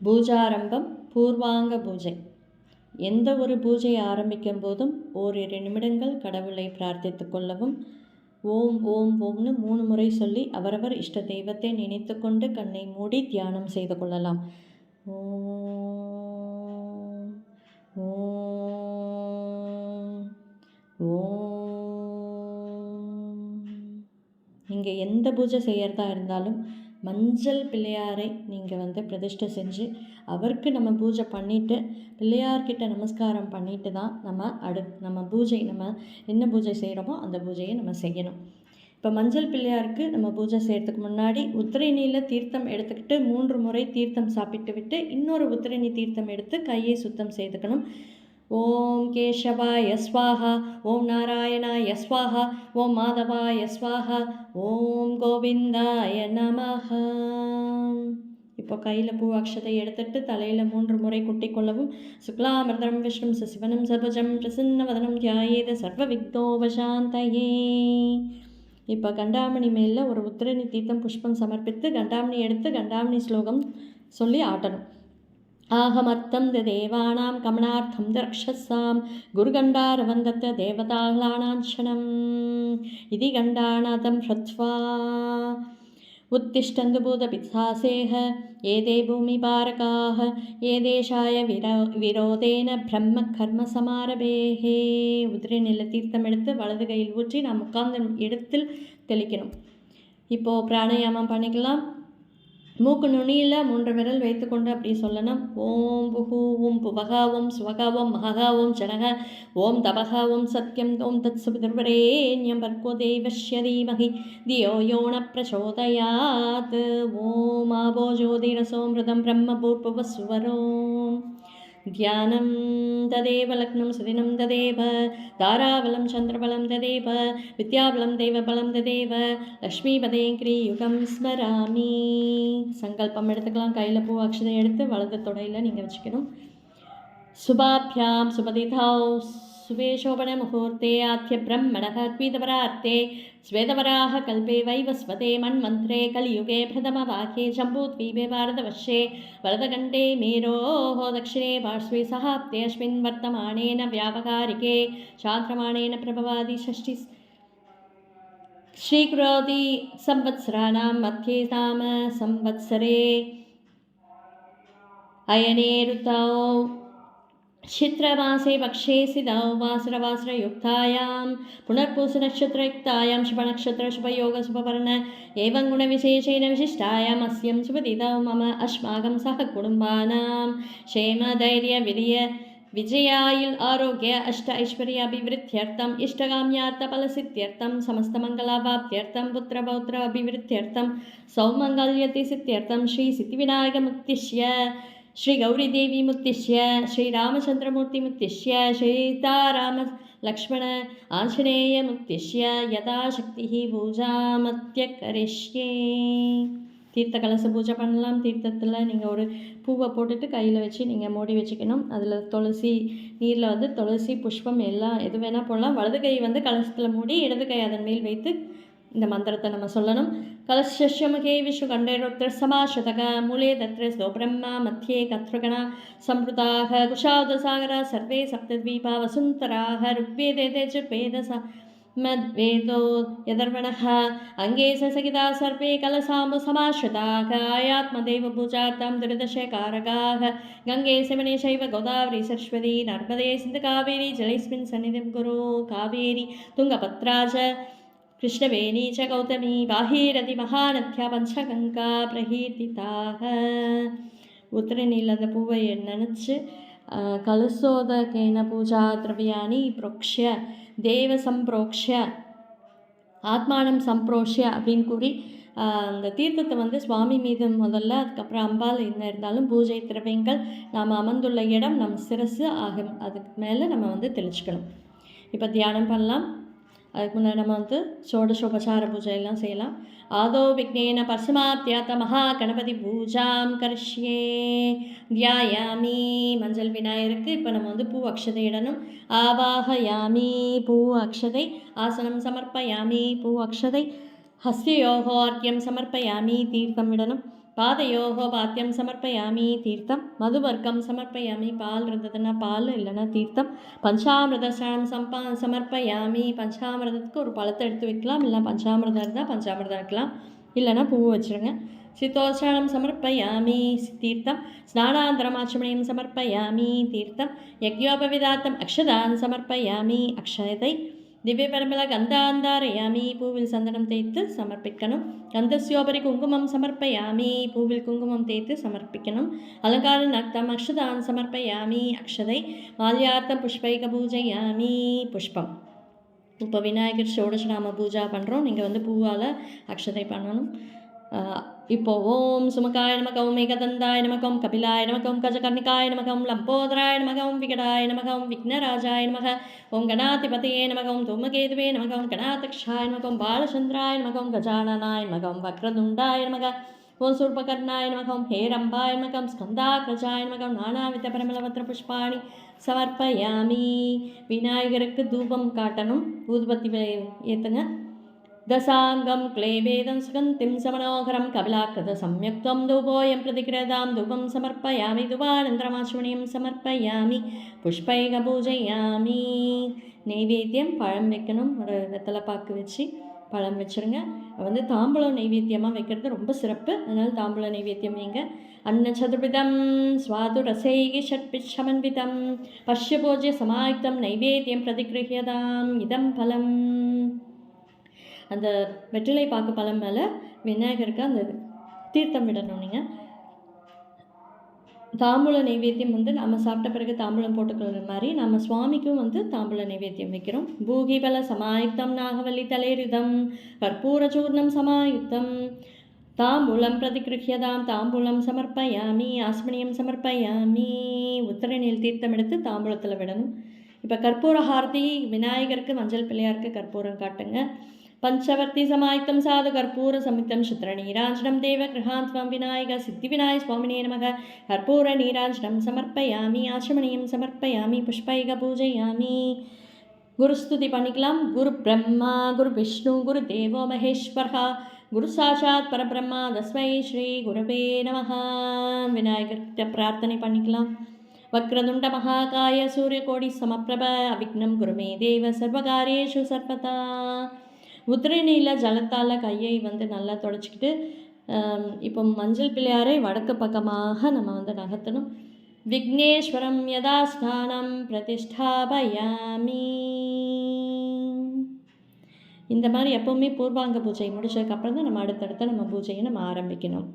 பூஜாரம்பம் பூர்வாங்க பூஜை. எந்த ஒரு பூஜையை ஆரம்பிக்கும் போதும் ஓரிரு நிமிடங்கள் கடவுளை பிரார்த்தித்து கொள்ளவும் ஓம் ஓம் ஓம்னு மூணு முறை சொல்லி அவரவர் இஷ்ட தெய்வத்தை நினைத்து கொண்டு கண்ணை மூடி தியானம் செய்து கொள்ளலாம். ஓம் ஓம் ஓம். நீங்கள் எந்த பூஜை செய்கிறதா இருந்தாலும் மஞ்சள் பிள்ளையாரை நீங்கள் வந்து பிரதிஷ்டை செஞ்சு அவருக்கு நம்ம பூஜை பண்ணிவிட்டு பிள்ளையார்கிட்ட நமஸ்காரம் பண்ணிட்டு தான் நம்ம அடு நம்ம பூஜை நம்ம என்ன பூஜை செய்கிறோமோ அந்த பூஜையை நம்ம செய்யணும். இப்போ மஞ்சள் பிள்ளையாருக்கு நம்ம பூஜை செய்கிறதுக்கு முன்னாடி உத்திரணியில் தீர்த்தம் எடுத்துக்கிட்டு மூன்று முறை தீர்த்தம் சாப்பிட்டு விட்டு இன்னொரு உத்திரணி தீர்த்தம் எடுத்து கையை சுத்தம் செய்துக்கணும். ஓம் கேசவாய ஸ்வாஹா ஓம் நாராயணாய ஸ்வாஹா ஓம் மாதவாய ஸ்வாஹா ஓம் கோவிந்தாய நமஹ. இப்போ கையில் பூ அக்ஷதை எடுத்துட்டு தலையில் மூன்று முறை குட்டி கொள்ளவும் சுக்லாமிரதம் விஷ்ணும் சசிவனம் சபஜம் பிரசன்னவதனம் தியாயேத சர்வ விக்தோபசாந்தையே இப்போ கண்டாமணி மேலே ஒரு உத்திரணி தீர்த்தம் புஷ்பம் சமர்ப்பித்து கண்டாமணி எடுத்து கண்டாமணி ஸ்லோகம் சொல்லி ஆட்டணும். ஆகமர்த்தம் த தேவானாம் கமனார்த்தம் த ரக்ஷசாம் குருகண்டாரவந்தத்த தேவதாஹ்லானாஞ்சனம் இதி கண்டாநாதம் ஹ்ரத்வா उत्तिष्ठन्तु भूतपित्सासेह एते भूमिपारकाः ये देशाय विरो விரோதேன பிரம்ம கர்ம சமாரபேஹே உதிரை நில தீர்த்தம் எடுத்து வலது கையில் ஊற்றி நாம் உட்கார்ந்த இடத்தில் தெளிக்கணும் இப்போது பிராணாயாமம் பண்ணிக்கலாம் மூக்கு நுனியில் மூன்று விரல் வைத்துக்கொண்டு அப்படி சொல்லணும். ஓம் புகு ஓம் புவகா ஓம் சுவகா ஓம் ஓம் ஜனக ஓம் தபகா ஓம் சத்யம் ஓம் தத் சுபிதர்வரேண்யம் பர்கோ தேவஸ்ய தீமகி. தியோ யோன பிரச்சோதயாத் ஓம் ஆபோ ஜோதிரசோமிருதம் பிரம்ம பூர்பவஸ்வரோம் ध्यानं तदेव लग्नं सुदिनं तदेव ताराबलं चन्द्रबलं तदेव विद्याबलं देवबलं तदेव லக்ஷ்மிபதே கிரியுகம் ஸ்மராமி சங்கல்பம் எடுத்துக்கலாம் கையில் பூ அக்ஷதை எடுத்து வலது தொடையில் நீங்கள் வச்சுக்கணும் சுபாபியாம் சுபதிதௌ शुभेशोभनमुहूर्ते आद्यब्रह्मणः द्वितपरार्ते श्वेतवराः कल्पे वैवस्वते मन्मन्त्रे कलियुगे प्रथमवाक्ये शम्भूद्वीपे भारतवर्षे वरदकण्ठे मेरोः दक्षिणे पार्श्वे सहाप्तेऽस्मिन् वर्तमानेन व्यापकारिके शान्द्रमाणेन प्रभवादि षष्टि स्वीकरोति संवत्सराणां मध्ये नाम संवत्सरे अयने ऋतौ ಕ್ಷಿತ್ರವಾಸೆ ಪಕ್ಷೇ ಸಿಧೌ ವಾಸ್ರವಾಸ್ರಯುಕ್ತಾಯಾಂ ಪುನರ್ಪೂಸನಕ್ಷತ್ರಯುಕ್ತಾಯಾಂ ಶುಭನಕ್ಷತ್ರ ಶುಭಯೋಗ ಶುಭವರ್ಣ ಏವಂ ಗುಣವಿಶೇಷೇಣ ವಿಶಿಷ್ಟಾಯಾಂ ಅಸ್ಯಂ ಶುಭದಿದೌ ಮಮ ಅಸ್ಮಾಕಂ ಸಹ ಕುಟುಂಬಾನಾಂ ಕ್ಷೇಮ ಧೈರ್ಯ ವಿರಿಯ விஜயாயில் ஆரோக்கிய அஷ்ட ஐஸ்வர்ய அபிவிருத்தியர்த்தம் இஷ்டகாமியார்த்த பலசித்தியர்த்தம் சமஸ்தமங்கலாபாப்தியர்த்தம் புத்திர பௌத்திர அபிவிருத்தியர்த்தம் சௌமங்கல்யதி சித்தியர்த்தம் ஸ்ரீ சித்தி முக்திஷ்ய ஸ்ரீ கௌரி தேவி முத்திஷ்ய ஸ்ரீ ராமச்சந்திரமூர்த்தி முத்திஷ்ய சீதாராம லக்ஷ்மண ஆஞ்சநேய முத்திஷ்ய யதாசக்தி பூஜா மத்திய கரிஷ்யே தீர்த்த கலச பூஜை பண்ணலாம். தீர்த்தத்தில் நீங்கள் ஒரு பூவை போட்டுட்டு கையில் வச்சு நீங்கள் மூடி வச்சுக்கணும். அதில் துளசி நீரில் வந்து துளசி புஷ்பம் எல்லாம் எது வேணால் போடலாம். வலது கை வந்து கலசத்தில் மூடி இடது கை அதன் மேல் வைத்து இந்த மந்திரத்தை நம்ம சொல்லணும். ಕಲಶ್ಯಮುಖೇ ವಿಶ್ವಕಂಡೈರೋತ್ತರಸಮಾಶ್ರತಕ ಮೂಲೆ मूले तत्र ಬ್ರಹ್ಮ मध्ये ಕತ್ರಗಣ ಸಂಪೃತಾಹ ಕುಶಾವದಸಾಗರ ಸರ್ವೇ ಸಪ್ತದ್ವೀಪ ವಸುಂತರಾಹ ಋಗ್ವೇದೇ ತೇಜುರ್ವೇದ ಸ ಮದ್ವೇದೋ ಯದರ್ವಣಃ ಅಂಗೇ ಸಸಗಿದ ಸರ್ವೇ ಕಲಸಾಂಬು ಸಮಾಶ್ರಿತಾಃ ಆಯಾತ್ಮದೇವ ಪೂಜಾ ತಂ ದುರ್ದಶಕಾರಕಾಃ ಗಂಗೆ ಶಿವನೆ ಶೈವ ಗೋದಾವರಿ ಸರಸ್ವತಿ ನರ್ಮದೇ ಸಿಂಧು ಕಾವೇರಿ कृष्णवेणी च गौतमी बाहिरति महानद्या पञ्चगङ्गा प्रकीर्तिताः உத்திரணியில் அந்த பூவை நினச்சி கலசோதகேன பூஜா திரவியாணி புரோக்ஷ தேவ சம்பிரோக்ஷ ஆத்மானம் சம்பிரோஷ்ய அப்படின்னு கூறி அந்த தீர்த்தத்தை வந்து சுவாமி மீது முதல்ல அதுக்கப்புறம் அம்பாள் என்ன இருந்தாலும் பூஜை திரவியங்கள் நாம் அமர்ந்துள்ள இடம் நம் சிரசு ஆகும் அதுக்கு மேலே நம்ம வந்து தெளிச்சுக்கணும் இப்போ தியானம் பண்ணலாம் அதுக்கு முன்னாடி நம்ம வந்து ஷோடசோபசார பூஜை எல்லாம் செய்யலாம். ஆதோ விக்னேன பரசமாப்தியாத்த மகா கணபதி பூஜாம் கரிஷ்யே. தியாயாமி. மஞ்சள் விநாயகருக்கு இப்போ நம்ம வந்து பூ அக்ஷதை இடணும். ஆவாஹயாமி பூ அக்ஷதை. ஆசனம் சமர்ப்பயாமி. பூ அக்ஷதை. ஹஸ்தியோகோர்க்கியம் சமர்ப்பயாமி. தீர்த்தம் விடணும் பாதையோகோ பாத்தியம் சமர்ப்பயாமி தீர்த்தம் மதுவர்க்கம் சமர்ப்பயாமி பால் இருந்ததுன்னா பால் இல்லைன்னா தீர்த்தம். பஞ்சாமிரத சம்பா சமர்ப்பயாமி பஞ்சாமிரதத்துக்கு ஒரு பழத்தை எடுத்து வைக்கலாம் இல்லை பஞ்சாமிரதம் இருந்தால் பஞ்சாமிரதம் வைக்கலாம் இல்லைன்னா பூ வச்சுருங்க. சித்தோச்சாரம் சமர்ப்பயாமி தீர்த்தம் ஸ்நானாந்தரமாச்சமணியம் சமர்ப்பயாமி தீர்த்தம் யக்யோபவிதாத்தம் அக்ஷதான் சமர்ப்பயாமி அக்ஷயத்தை திவ்ய பரம்பல கந்தாந்தாரயாமி பூவில் சந்தனம் தேய்த்து சமர்ப்பிக்கணும் கந்தஸ்யோபரி குங்குமம் சமர்ப்பயாமி பூவில் குங்குமம் தேய்த்து சமர்ப்பிக்கணும் அலங்கார நக்தம் அக்ஷதான் சமர்ப்பயாமி அக்ஷதை மால்யார்த்தம் புஷ்பைக பூஜையாமி புஷ்பம் இப்போ விநாயகர் ஷோடசநாம பூஜா பண்ணுறோம் நீங்கள் வந்து பூவால் அக்ஷதை பண்ணணும். இப்போ ஓம் சுமகாய நமகம் மேகதந்தாய நமகம் கபிலாய நமகம் கஜகர்ணிகாய நமகம் லம்போதராய நமகம் விகடாய நமகம் விக்னராஜாய நமக. ஓம் கணாதிபதியே நமகம் தூமகேதுவே நமகம் கணாதக்ஷாய நமகம் பாலச்சந்திராய நமகம் கஜானனாய நமகம் வக்ரதுண்டாய நமக. ஓம் சூர்பகர்ணாய நமகம் ஹேரம்பாய நமகம் ஸ்கந்தாக்ரஜாய நமகம் நானாவித பரமலபத்திர புஷ்பாணி சமர்ப்பயாமி. விநாயகருக்கு தூபம் காட்டணும். ஊதுபத்தி ஏற்றுங்க ஏத்துங்க दशाङ्गं क्लेवेदं सुगन्तिं समनोहरं कपिलाकृत सम्यक्त्वं धूपोऽयं प्रतिकृतां धूपं समर्पयामि धुवानन्तरमाचमणीयं समर्पयामि புஷ்பைக பூஜையாமி நெய்வேத்தியம் பழம் வைக்கணும் ஒரு வெத்தலைப்பாக்கு வச்சு பழம் வச்சுருங்க வந்து தாம்பூலம் நெய்வேத்தியமாக வைக்கிறது ரொம்ப சிறப்பு அதனால் தாம்பூல நெய்வேத்தியம் வைங்க அன்னச்சதுர்விதம் ஸ்வாது ரசைகி ஷட்பிஷமன்விதம் பஷ்யபோஜ்ய சமாயுக்தம் நைவேத்தியம் பிரதிகிருஹியதாம் இதம் பலம் அந்த வெற்றிலை பாக்கு பழம் மேலே விநாயகருக்கு அந்த தீர்த்தம் விடணும் நீங்கள் தாம்பூல நைவேத்தியம் வந்து நம்ம சாப்பிட்ட பிறகு தாம்பூலம் போட்டுக்கிற மாதிரி நம்ம சுவாமிக்கும் வந்து தாம்பூல நைவேத்தியம் வைக்கிறோம். பூகிபல சமாயுக்தம் நாகவல்லி தலையுதம் கற்பூரச்சூர்ணம் சமாயுக்தம். தாம்பூலம் பிரதிகிருஹியதாம் தாம்பூலம் சமர்ப்பயாமி ஆஸ்மணியம் சமர்ப்பயாமி உத்தரணியில் தீர்த்தம் எடுத்து தாம்பூலத்தில் விடணும். இப்போ கற்பூர ஹார்த்தி விநாயகருக்கு மஞ்சள் பிள்ளையாருக்கு கற்பூரம் காட்டுங்க. பஞ்சவர்த்தி சமாயுக்தம் சாது கற்பூர சமித்தம் சித்திர நீராஞ்சனம் தேவ கிரகாந்த் கிரகாந்த்வம் விநாயக சித்தி விநாயக சுவாமினே நமக கற்பூர நீராஞ்சனம் சமர்ப்பயாமி ஆசிரமணியம் சமர்ப்பயாமி புஷ்பைக பூஜையாமி குருஸ்துதி பண்ணிக்கலாம் குரு பிரம்மா குரு விஷ்ணு குரு தேவோ மகேஸ்வரா குரு சாட்சாத் பரபிரம்மா தஸ்மை ஸ்ரீ குருவே நமஹ விநாயகர்கிட்ட பிரார்த்தனை பண்ணிக்கலாம் வக்ரதுண்ட மகாகாய சூரியகோடி சமப்பிரப அவிக்னம் குருமே தேவ சர்வகாரியேஷு சர்வதா உதிரணியில் ஜலத்தால் கையை வந்து நல்லா தொடச்சிக்கிட்டு இப்போ மஞ்சள் பிள்ளையாரை வடக்கு பக்கமாக நம்ம வந்து நகர்த்தணும். விக்னேஸ்வரம் யதாஸ்தானம் பிரதிஷ்டாபயாமி இந்த மாதிரி எப்போவுமே பூர்வாங்க பூஜை முடிச்சதுக்கப்புறம் தான் நம்ம அடுத்தடுத்த நம்ம பூஜையை நம்ம ஆரம்பிக்கணும்.